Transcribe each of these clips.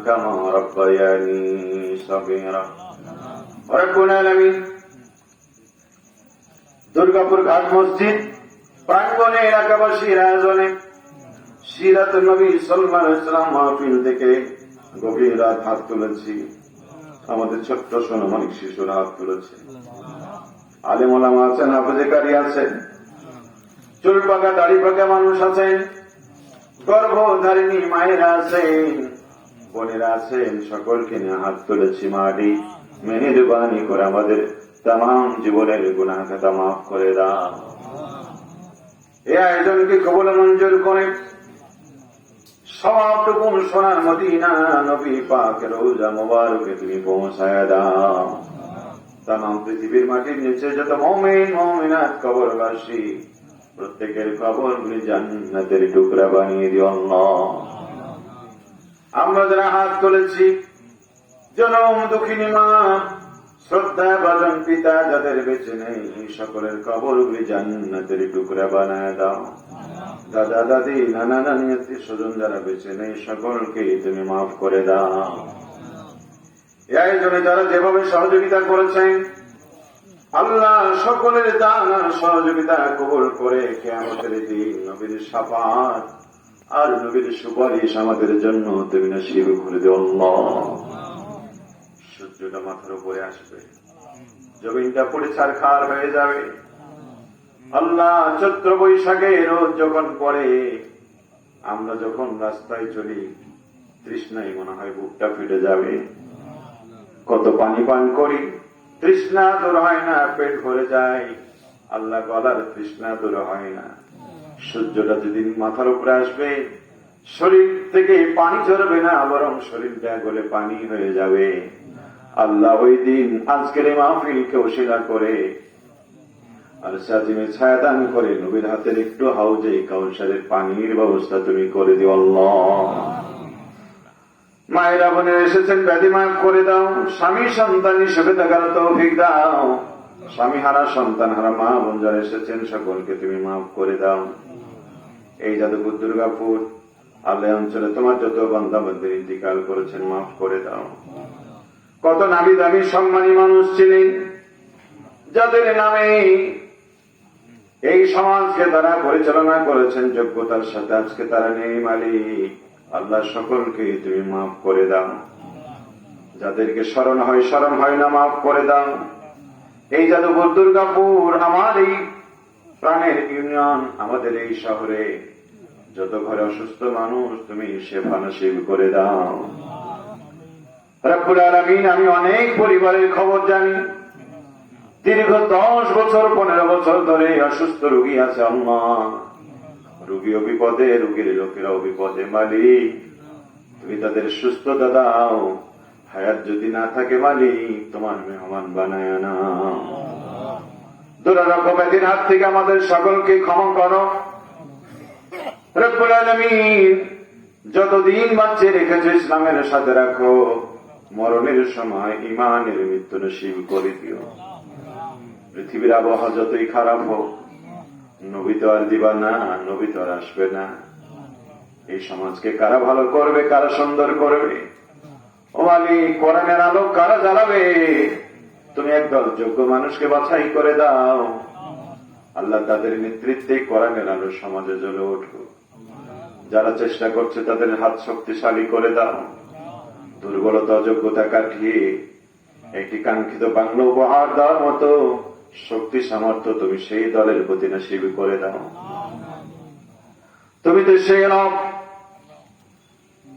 كما ربياني صغيرا رب العالمين দুর্গাপুর ঘাট মসজিদ প্রাঙ্গনে এলাকাবাসীর আয়োজনে সিরাত নবী সলমান ইসলাম মাহফিল থেকে গভীর রাত হাত তুলেছি আমাদের ছোট্ট সোনামানিক শিশুরা হাত তুলেছে আলিমুলামা আছেন হাফেজেকারী আছেন চুল পাকা দাড়ি পাকা মানুষ আছেন গর্ভধারিণী মায়েরা আছেন বোনেরা আছেন, সকলকে নিয়ে হাত তুলেছি মাটি। মেহেরবানি করে আমাদের তাম জীবনের গুণাহ খাতা মাফ করে দাও। এই আয়োজনকে কবল মঞ্জুর করে সবটুকু সোনার মদিনা নবী পাকের রোজা মোবারকে তুমি পৌঁছায় দাও। তাম পৃথিবীর মাটির নিচে যত মমিন, মমিনাত কবরবাসী, প্রত্যেকের কবর জান্নাতের টুকরা বানিয়ে দিও আল্লাহ। আমরা যারা হাত তুলেছি, জনম দুঃখিনী মা, শ্রদ্ধা বাজন পিতা যাদের বেঁচে নেই, সকলের কবরগুলি জান্নাতের টুকরা বানায় দাও। দাদা, দাদি, নানা, নানি, আত্মীয় স্বজন যারা বেঁচে নেই, সকলকে তুমি মাফ করে দাও। এই আয়োজনে যারা যেভাবে সহযোগিতা করেছেন, আল্লাহ সকলের দান সহযোগিতা কবুল করে কেমন দিন নবীর সাফাত আর নবীর সুপারিশ আমাদের জন্য তুমি নসিব করে দিও সূর্যটা মাথার উপরে আসবে। জমিনটা পড়ে ছাড়খার হয়ে যাবে। আল্লাহ চৈত্র বৈশাখে রোজ যখন পড়ে, আমরা যখন রাস্তায় চলি তৃষ্ণাই মনে হয় বুকটা ফেটে যাবে। কত পানি পান করি, তৃষ্ণা দূর হয় না, পেট ভরে যায়। আল্লাহ গলার তৃষ্ণা দূর হয় না। সূর্যটা যেদিন মাথার উপরে আসবে, শরীর থেকে পানি ঝরবে না, বরং শরীরটা গলে পানি হয়ে যাবে। আল্লাহ ওই দিন আজকের এই মাহফিলকে ওসিলা করে আর সাজিমে ছায়া দান করে নবীর হাতের একটু হাউজে কাউসারের পানির ব্যবস্থা তুমি করে দিও মায়েরা বোনের এসেছেন, ব্যাধি মাফ করে দাও, স্বামী সন্তান হিসেবে দেখার তৌফিক দাও। স্বামী হারা, সন্তান হারা, মা বোন যারা এসেছেন, সকলকে তুমি মাফ করে দাও। এই যাদবপুর দুর্গাপুর আল্লাহ অঞ্চলে তোমার যত বান্দাবান্দির ইন্তিকাল করেছেন, মাফ করে দাও। কত নামি দামি সম্মানী মানুষ ছিলেন, যাদের নামে এই সমাজকে তারা পরিচালনা করেছেন, যোগ্যতার সাথে আজকে তারা নেই মালিক। আল্লাহ সকলকে তুমি মাফ করে দাও। যাদেরকে স্মরণ হয় স্মরণ হয় না, মাফ করে দাও। এই যাদবপুর, দুর্গাপুর, আমার এই প্রাণের ইউনিয়ন আমাদের এই শহরে। যত ঘরে অসুস্থ মানুষ, তুমি সেবা নসিব করে দাও। রব্বুল আমি অনেক পরিবারের খবর জানি। দীর্ঘ দশ বছর, পনেরো বছর ধরে অসুস্থ রুগী আছে আম্মা। রুগীও বিপদে রুগীর লোকেরাও বিপদে মালিক। তুমি তাদের সুস্থতা দাও। হায়াত যদি না থাকে মালিক, তোমার মেহমান বানায় না ব্যাধির হাত থেকে আমাদের সকলকে ক্ষমা করো। যতদিন বাচ্চে রেখেছো ইসলামের সাথে রাখো, মরণের সময় ইমানের মৃত্যু নসিব করে দিও। পৃথিবীর আবহাওয়া যতই খারাপ হোক, নবী তো আর দিবা না, নবী তো আর আসবে না। এই সমাজকে কারা ভালো করবে, কারা সুন্দর করবে? ও আলী কোরআনের আলো কারা জ্বালাবে? তুমি একদল যোগ্য মানুষকে বাছাই করে দাও। আল্লাহ তাদের নেতৃত্বে কোরআনের আলো সমাজে জ্বলে উঠুক যারা চেষ্টা করছে তাদের হাত শক্তিশালী করে দাও। দুর্বলতা যোগ্যতা কাটিয়ে একটি কাঙ্ক্ষিত বাংলা উপহার দেওয়ার মতো শক্তি, সামর্থ্য তুমি সেই দলের প্রতি নসিব করে দাও। তুমি তো সেই রব।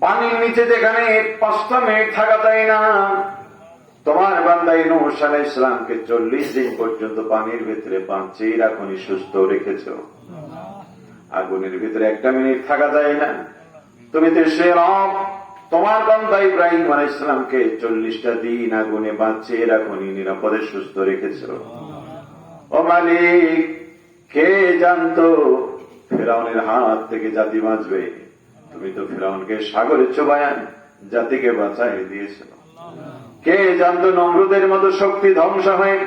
পানির নিচে যেখানে পাঁচটা মিনিট থাকা যায় না তোমার বান্দাই নৌসাল ইসলামকে চল্লিশ দিন পর্যন্ত পানির ভিতরে বাঁচিয়ে রাখুনি সুস্থ রেখেছ। আগুনের ভিতরে একটা মিনিট থাকা যায় না। তুমি তো সে তোমার বান্দা ইব্রাহিম আলাই ইসলামকে চল্লিশটা দিন আগুনে বাঁচিয়ে রাখুনি নিরাপদে, সুস্থ রেখেছ। ও মালিক, কে জানতো? ফেরাউনের হাত থেকে জাতি বাঁচবে। তুমি তো ফেরাউনকে সাগরে চোবায়ান, জাতিকে বাঁচাই দিয়েছ। কে জানতো নমরুদের মতো শক্তি ধ্বংস হয়ে?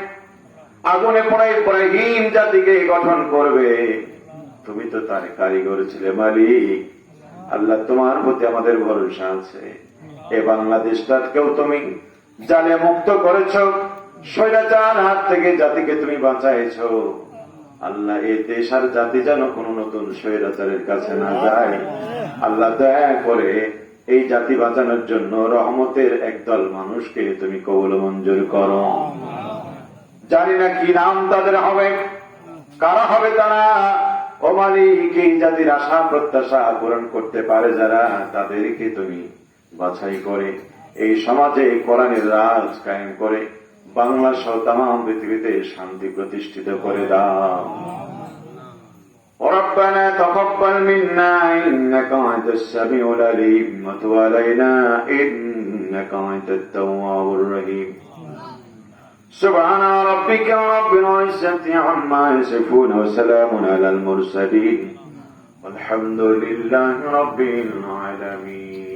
আগুনে পড়াই পড়াই হীন জাতিকে গঠন করবে। তুমি তো তার কারিগর ছিলে, মালিক। আল্লাহ তোমার প্রতি আমাদের ভরসা আছে। এ বাংলাদেশটাকেও তুমি জালে মুক্ত করেছ। স্বৈরাচার হাত থেকে জাতিকে তুমি বাঁচাইছ আল্লাহ এই দেশ আর জাতি যেন কোন নতুন স্বৈরাচারের কাছে না যায়। আল্লাহ, দয়া করে এই জাতি বাঁচানোর জন্য রহমতের একদল মানুষকে তুমি কবল মঞ্জুর করো। জানি না কি নাম তাদের হবে, কারা হবে তারা, ও মালিক, এই জাতির আশা, প্রত্যাশা পূরণ করতে পারে যারা, তাদেরকে তুমি বাছাই করে। এই সমাজে কোরআনের রাজ কায়েম করে বাংলা সহ তাম পৃথিবীতে শান্তি প্রতিষ্ঠিত করে দাও। ربنا تقبل منا إنك أنت السميع العليم وتب علينا إنك أنت التواب الرحيم سبحان ربك رب العزة عما يصفون وسلام على المرسلين والحمد لله رب العالمين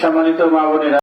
সম্মানিত মা বোনেরা